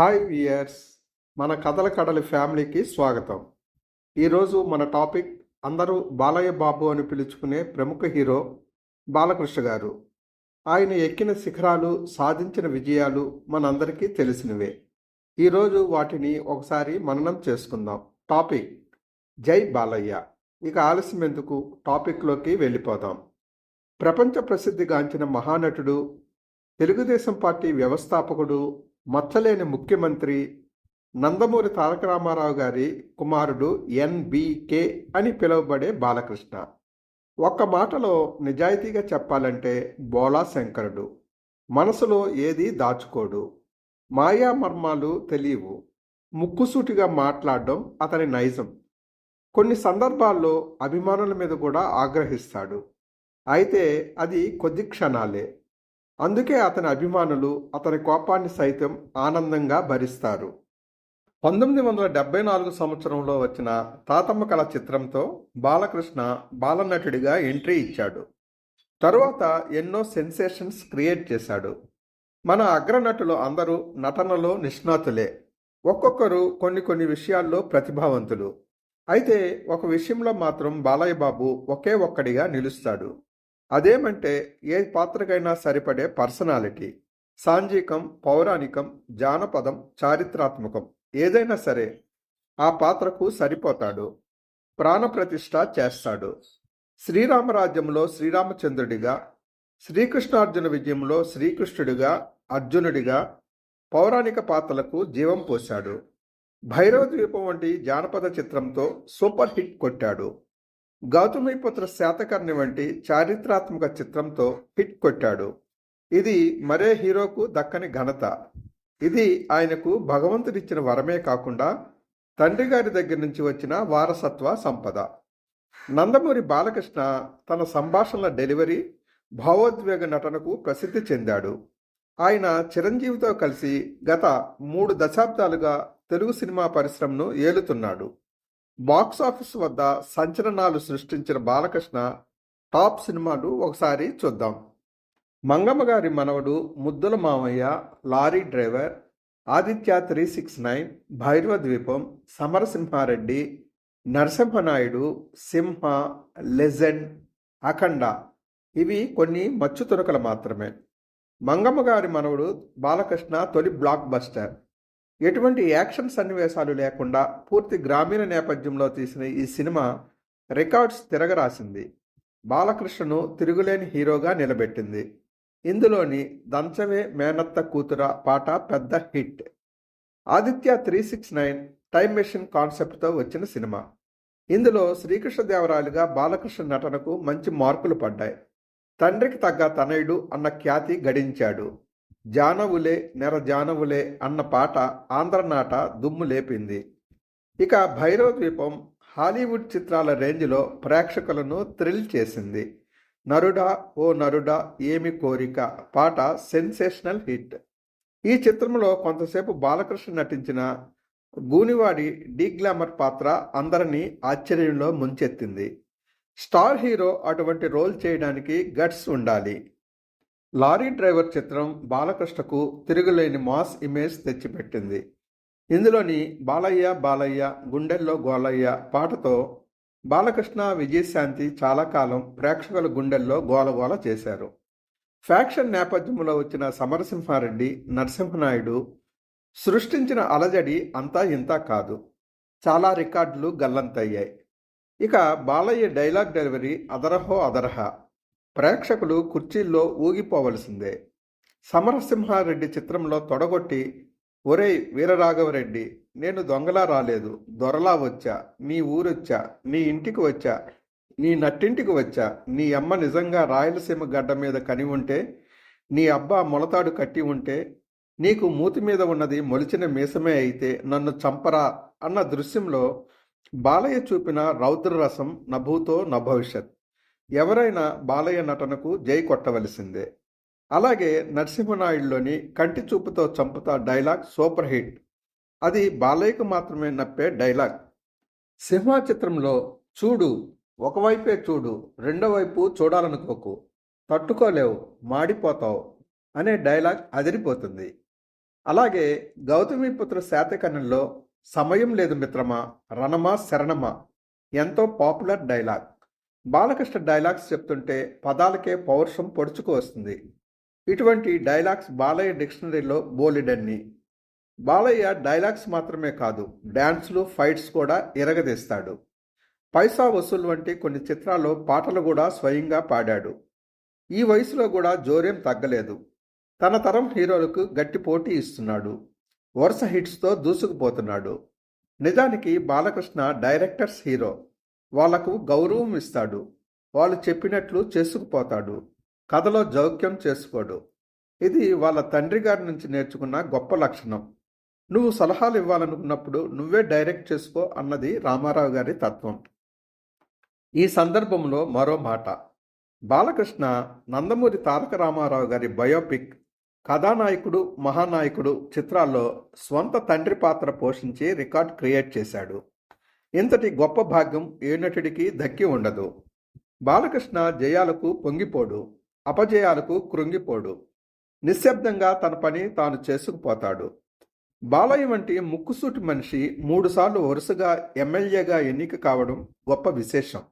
Hi viewers మన కథల కడలి ఫ్యామిలీకి స్వాగతం. ఈరోజు మన టాపిక్ అందరూ బాలయ్య బాబు అని పిలుచుకునే ప్రముఖ హీరో బాలకృష్ణ గారు. ఆయన ఎక్కిన శిఖరాలు సాధించిన విజయాలు మనందరికీ తెలిసినవే. ఈరోజు వాటిని ఒకసారి మననం చేసుకుందాం. టాపిక్ జై బాలయ్య. ఇక ఆలస్యం ఎందుకు? టాపిక్లోకి వెళ్ళిపోదాం. ప్రపంచ ప్రసిద్ధిగాంచిన మహానటుడు తెలుగుదేశం పార్టీ వ్యవస్థాపకుడు మచ్చలేని ముఖ్యమంత్రి నందమూరి తారక రామారావు గారి కుమారుడు ఎన్బికే అని పిలువబడే బాలకృష్ణ. ఒక్క మాటలో నిజాయితీగా చెప్పాలంటే బోలా శంకరుడు. మనసులో ఏది దాచుకోడు. మాయా మర్మాలు తెలియవు. ముక్కుసూటిగా మాట్లాడడం అతని నైజం. కొన్ని సందర్భాల్లో అభిమానుల మీద కూడా ఆగ్రహిస్తాడు. అయితే అది కొద్ది క్షణాలే. అందుకే అతని అభిమానులు అతని కోపాన్ని సైతం ఆనందంగా భరిస్తారు. పంతొమ్మిది వందల డెబ్బై నాలుగు సంవత్సరంలో వచ్చిన తాతమ్మ కళ చిత్రంతో బాలకృష్ణ బాలనటుడిగా ఎంట్రీ ఇచ్చాడు. తరువాత ఎన్నో సెన్సేషన్స్ క్రియేట్ చేశాడు. మన అగ్రనటులు అందరూ నటనలో నిష్ణాతులే. ఒక్కొక్కరు కొన్ని కొన్ని విషయాల్లో ప్రతిభావంతులు. అయితే ఒక విషయంలో మాత్రం బాలయ్య బాబు ఒకే ఒక్కడిగా నిలుస్తాడు. అదేమంటే ఏ పాత్రకైనా సరిపడే పర్సనాలిటీ సాంఘికం పౌరాణికం జానపదం చారిత్రాత్మకం ఏదైనా సరే ఆ పాత్రకు సరిపోతాడు ప్రాణప్రతిష్ఠ చేస్తాడు. శ్రీరామరాజ్యంలో శ్రీరామచంద్రుడిగా శ్రీకృష్ణార్జున విజయంలో శ్రీకృష్ణుడిగా అర్జునుడిగా పౌరాణిక పాత్రలకు జీవం పోశాడు. భైరవ ద్వీపం వంటి జానపద చిత్రంతో సూపర్ హిట్ కొట్టాడు. గౌతమిపుత్ర శాతకర్ణి వంటి చారిత్రాత్మక చిత్రంతో హిట్ కొట్టాడు. ఇది మరే హీరోకు దక్కని ఘనత. ఇది ఆయనకు భగవంతుడిచ్చిన వరమే కాకుండా తండ్రి గారి దగ్గర నుంచి వచ్చిన వారసత్వ సంపద. నందమూరి బాలకృష్ణ తన సంభాషణల డెలివరీ భావోద్వేగ నటనకు ప్రసిద్ధి చెందాడు. ఆయన చిరంజీవితో కలిసి గత మూడు దశాబ్దాలుగా తెలుగు సినిమా పరిశ్రమను ఏలుతున్నాడు. బాక్సాఫీస్ వద్ద సంచలనాలు సృష్టించిన బాలకృష్ణ టాప్ సినిమాలు ఒకసారి చూద్దాం. మంగమ్మ గారి మనవడు ముద్దుల మామయ్య lorry driver Aditya three six nine Bhairava Dweepam Samarasimha Reddy Narasimha Naidu Simha legend Akhanda. ఇవి కొన్ని మచ్చు తునకలు మాత్రమే. మంగమ్మ గారి మనవడు బాలకృష్ణ తొలి బ్లాక్ బస్టర్ ఎటువంటి యాక్షన్ సన్నివేశాలు లేకుండా పూర్తి గ్రామీణ నేపథ్యంలో తీసిన ఈ సినిమా రికార్డ్స్ తిరగరాసింది. బాలకృష్ణను తిరుగులేని హీరోగా నిలబెట్టింది. ఇందులోని దంచవే మేనత్త కూతుర పాట పెద్ద hit. Aditya three six nine time machine కాన్సెప్ట్తో వచ్చిన సినిమా. ఇందులో శ్రీకృష్ణదేవరాయలుగా బాలకృష్ణ నటనకు మంచి మార్కులు పడ్డాయి. తండ్రికి తగ్గ తనయుడు అన్న ఖ్యాతి గడించాడు. జానవులే నెర జానవులే అన్న పాట ఆంధ్రనాట దుమ్ము లేపింది. ఇక భైరవ ద్వీపం హాలీవుడ్ చిత్రాల రేంజ్లో ప్రేక్షకులను థ్రిల్ చేసింది. నరుడా ఓ నరుడా ఏమి కోరిక? పాట సెన్సేషనల్ హిట్. ఈ చిత్రంలో కొంతసేపు బాలకృష్ణ నటించిన గూనివాడి డీ గ్లామర్ పాత్ర అందరినీ ఆశ్చర్యంలో ముంచెత్తింది. స్టార్ హీరో అటువంటి రోల్ చేయడానికి గట్స్ ఉండాలి. లారీ డ్రైవర్ చిత్రం బాలకృష్ణకు తిరుగులేని మాస్ ఇమేజ్ తెచ్చిపెట్టింది. ఇందులోని బాలయ్య బాలయ్య గుండెల్లో గోలయ్య పాటతో బాలకృష్ణ విజయశాంతి చాలా కాలం ప్రేక్షకుల గుండెల్లో గోలగోల చేశారు. ఫ్యాక్షన్ నేపథ్యంలో వచ్చిన సమరసింహారెడ్డి నరసింహనాయుడు సృష్టించిన అలజడి అంతా ఇంతా కాదు. చాలా రికార్డులు గల్లంతయ్యాయి. ఇక బాలయ్య డైలాగ్ డెలివరీ అదరహో అదరహ. ప్రేక్షకులు కుర్చీల్లో ఊగిపోవలసిందే. సమరసింహారెడ్డి చిత్రంలో తొడగొట్టి ఒరేయ్ వీరరాఘవరెడ్డి నేను దొంగలా రాలేదు. దొరలా వచ్చా. నీ ఊరొచ్చా. నీ ఇంటికి వచ్చా. నీ నట్టింటికి వచ్చా. నీ అమ్మ నిజంగా రాయలసీమ గడ్డ మీద కని ఉంటే నీ అబ్బా మొలతాడు కట్టి ఉంటే నీకు మూతి మీద ఉన్నది మొలిచిన మీసమే అయితే నన్ను చంపరా అన్న దృశ్యంలో బాలయ్య చూపిన రౌద్రరసం నభూతో నభవిష్యత్. ఎవరైనా బాలయ్య నటనకు జై కొట్టవలసిందే. అలాగే నరసింహనాయుడులోని కంటి చూపుతో చంపుతా డైలాగ్ సూపర్ హిట్. అది బాలయ్యకు మాత్రమే నప్పే డైలాగ్. సింహ చిత్రంలో చూడు ఒకవైపే చూడు రెండో వైపు చూడాలనుకోకు. తట్టుకోలేవు మాడిపోతావు అనే డైలాగ్ అదిరిపోతుంది. అలాగే గౌతమిపుత్ర శాతకర్ణంలో సమయం లేదు మిత్రమా రణమా శరణమా ఎంతో పాపులర్ డైలాగ్. బాలకృష్ణ డైలాగ్స్ చెప్తుంటే పదాలకే పౌరుషం పొడుచుకు వస్తుంది. ఇటువంటి డైలాగ్స్ బాలయ్య డిక్షనరీలో బోలెడన్ని. బాలయ్య డైలాగ్స్ మాత్రమే కాదు డ్యాన్స్లు ఫైట్స్ కూడా ఇరగదీస్తాడు పైసా వసూల్ వంటి కొన్ని చిత్రాల్లో పాటలు కూడా స్వయంగా పాడాడు. ఈ వయసులో కూడా జోరేం తగ్గలేదు. తన తరం హీరోలకు గట్టి పోటీ ఇస్తున్నాడు. వరుస హిట్స్తో దూసుకుపోతున్నాడు. నిజానికి బాలకృష్ణ డైరెక్టర్స్ హీరో. వాళ్ళకు గౌరవం ఇస్తాడు. వాళ్ళు చెప్పినట్లు చేసుకుపోతాడు. కథలో జౌక్యం చేసుకోడు. ఇది వాళ్ళ తండ్రి గారి నుంచి నేర్చుకున్న గొప్ప లక్షణం. నువ్వు సలహాలు ఇవ్వాలనుకున్నప్పుడు నువ్వే డైరెక్ట్ చేసుకో అన్నది రామారావు గారి తత్వం. ఈ సందర్భంలో మరో మాట. బాలకృష్ణ నందమూరి తారక రామారావు గారి బయోపిక్ కథానాయకుడు మహానాయకుడు చిత్రాల్లో స్వంత తండ్రి పాత్ర పోషించి రికార్డ్ క్రియేట్ చేశాడు. ఇంతటి గొప్ప భాగ్యం ఏ నటుడికి దక్కి ఉండదు. బాలకృష్ణ జయాలకు పొంగిపోడు అపజయాలకు కృంగిపోడు. నిశ్శబ్దంగా తన పని తాను చేసుకుపోతాడు. బాలయ్య వంటి ముక్కుసూటి మనిషి మూడుసార్లు వరుసగా ఎమ్మెల్యేగా ఎన్నిక కావడం గొప్ప విశేషం.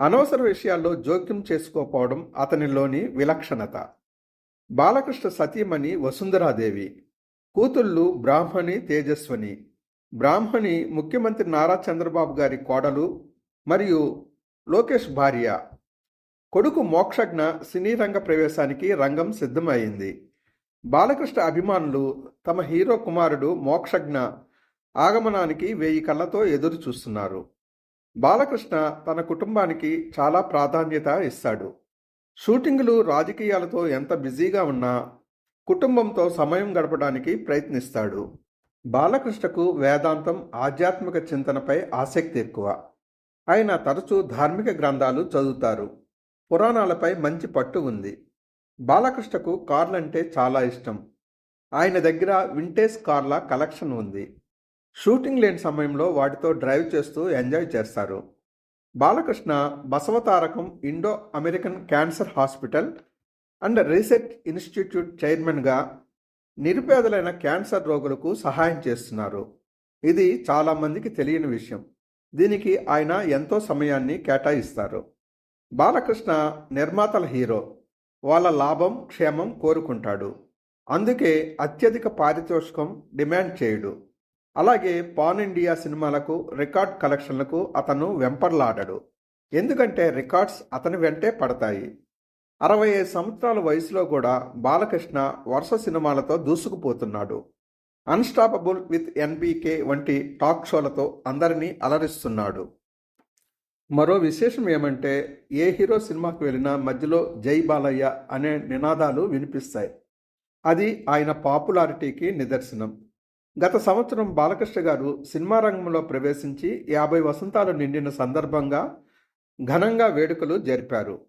అనవసర విషయాల్లో జోక్యం చేసుకోపోవడం అతనిలోని విలక్షణత. బాలకృష్ణ సతీమణి వసుంధరాదేవి. కూతుళ్ళు బ్రాహ్మణి తేజస్వని. బ్రాహ్మణి ముఖ్యమంత్రి నారా చంద్రబాబు గారి కోడలు మరియు లోకేష్ భార్య. కొడుకు మోక్షజ్ఞ సినీ రంగ ప్రవేశానికి రంగం సిద్ధమైంది. బాలకృష్ణ అభిమానులు తమ హీరో కుమారుడు మోక్షజ్ఞ ఆగమనానికి వెయ్యి కళ్ళతో ఎదురు చూస్తున్నారు. బాలకృష్ణ తన కుటుంబానికి చాలా ప్రాధాన్యత ఇస్తాడు. షూటింగులు రాజకీయాలతో ఎంత బిజీగా ఉన్నా కుటుంబంతో సమయం గడపడానికి ప్రయత్నిస్తాడు. బాలకృష్ణకు వేదాంతం ఆధ్యాత్మిక చింతనపై ఆసక్తి ఎక్కువ. ఆయన తరచూ ధార్మిక గ్రంథాలు చదువుతారు. పురాణాలపై మంచి పట్టు ఉంది. బాలకృష్ణకు కార్లంటే చాలా ఇష్టం. ఆయన దగ్గర వింటేజ్ కార్ల కలెక్షన్ ఉంది. షూటింగ్ లేని సమయంలో వాటితో డ్రైవ్ చేస్తూ ఎంజాయ్ చేస్తారు. Balakrishna Basavatarakam Indo American cancer hospital and research institute చైర్మన్గా నిరుపేదలైన క్యాన్సర్ రోగులకు సహాయం చేస్తున్నారు. ఇది చాలామందికి తెలియని విషయం. దీనికి ఆయన ఎంతో సమయాన్ని కేటాయిస్తారు. బాలకృష్ణ నిర్మాతల హీరో. వాళ్ళ లాభం క్షేమం కోరుకుంటాడు. అందుకే అత్యధిక పారితోషికం డిమాండ్ చేయడు. అలాగే పాన్ ఇండియా సినిమాలకు రికార్డ్ కలెక్షన్లకు అతను వెంపర్లాడడు. ఎందుకంటే రికార్డ్స్ అతని వెంటే పడతాయి. అరవై ఐదు సంవత్సరాల వయసులో కూడా బాలకృష్ణ వరుస సినిమాలతో దూసుకుపోతున్నాడు. అన్స్టాపబుల్ విత్ ఎన్బీకే వంటి టాక్ షోలతో అందరినీ అలరిస్తున్నాడు. మరో విశేషం ఏమంటే ఏ హీరో సినిమాకు వెళ్ళినా మధ్యలో జై బాలయ్య అనే నినాదాలు వినిపిస్తాయి. అది ఆయన పాపులారిటీకి నిదర్శనం. గత సంవత్సరం బాలకృష్ణ గారు సినిమా రంగంలో ప్రవేశించి యాభై వసంతాలు నిండిన సందర్భంగా ఘనంగా వేడుకలు జరిపారు.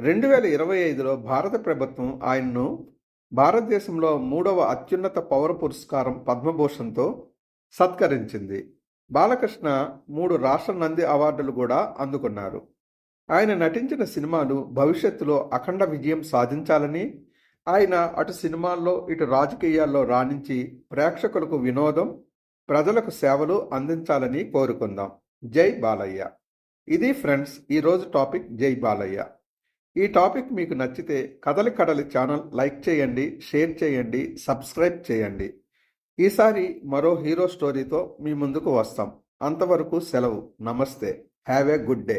రెండు వేల ఇరవై ఐదులో భారత ప్రభుత్వం ఆయన్ను భారతదేశంలో మూడవ అత్యున్నత పౌర పురస్కారం పద్మభూషణ్తో సత్కరించింది. బాలకృష్ణ మూడు రాష్ట్ర నంది అవార్డులు కూడా అందుకున్నారు. ఆయన నటించిన సినిమాలు భవిష్యత్తులో అఖండ విజయం సాధించాలని ఆయన అటు సినిమాల్లో ఇటు రాజకీయాల్లో రాణించి ప్రేక్షకులకు వినోదం ప్రజలకు సేవలు అందించాలని కోరుకుందాం. జై బాలయ్య. ఇది ఫ్రెండ్స్ ఈరోజు టాపిక్ జై బాలయ్య. ఈ టాపిక్ మీకు నచ్చితే కదలి కడలి ఛానల్ లైక్ చేయండి షేర్ చేయండి సబ్స్క్రైబ్ చేయండి. ఈసారి మరో హీరో స్టోరీతో మీ ముందుకు వస్తాం. అంతవరకు సెలవు. నమస్తే. Have a good day.